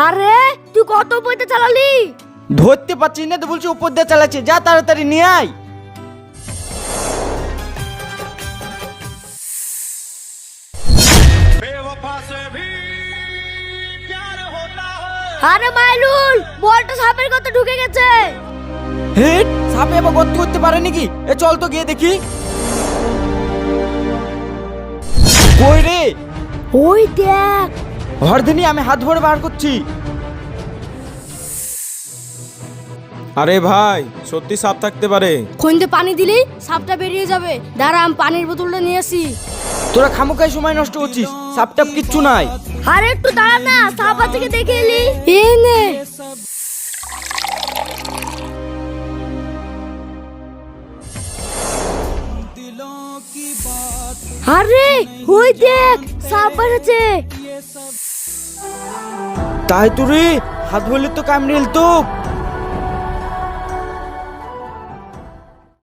আরে তুই কত বইতে চালালি? ধরতে পারছিস না তো বলছি উপর দিয়ে চালাচ্ছে। যা তাড়াতাড়ি নিয়ে আয়। আরে মাইলুল বলটা সাপের কথা ঢুকে গেছে। হেট সাপে আবার গর্ত করতে পারে নাকি? এ চল তো গিয়ে দেখি। কই রে? ওই দেখ হরদিনী আমি হাত ভরে বার করছি। আরে ভাই সত্যি সাপ থাকতে পারে। খইতে পানি দিলি সাপটা বেরিয়ে যাবে। দাঁড়া আমি পানির বোতলটা নিয়ে আসি। তোরা খামোকাই সময় নষ্ট করছিস সাপ টাপ কিচ্ছু নাই। আরে একটু দাঁড়া না সাপ আছে কি দেখে এলি? এই নে। আরে ওই দেখ সাপ আছে তাই তো রে হাত বললি তো কামড়েল তো।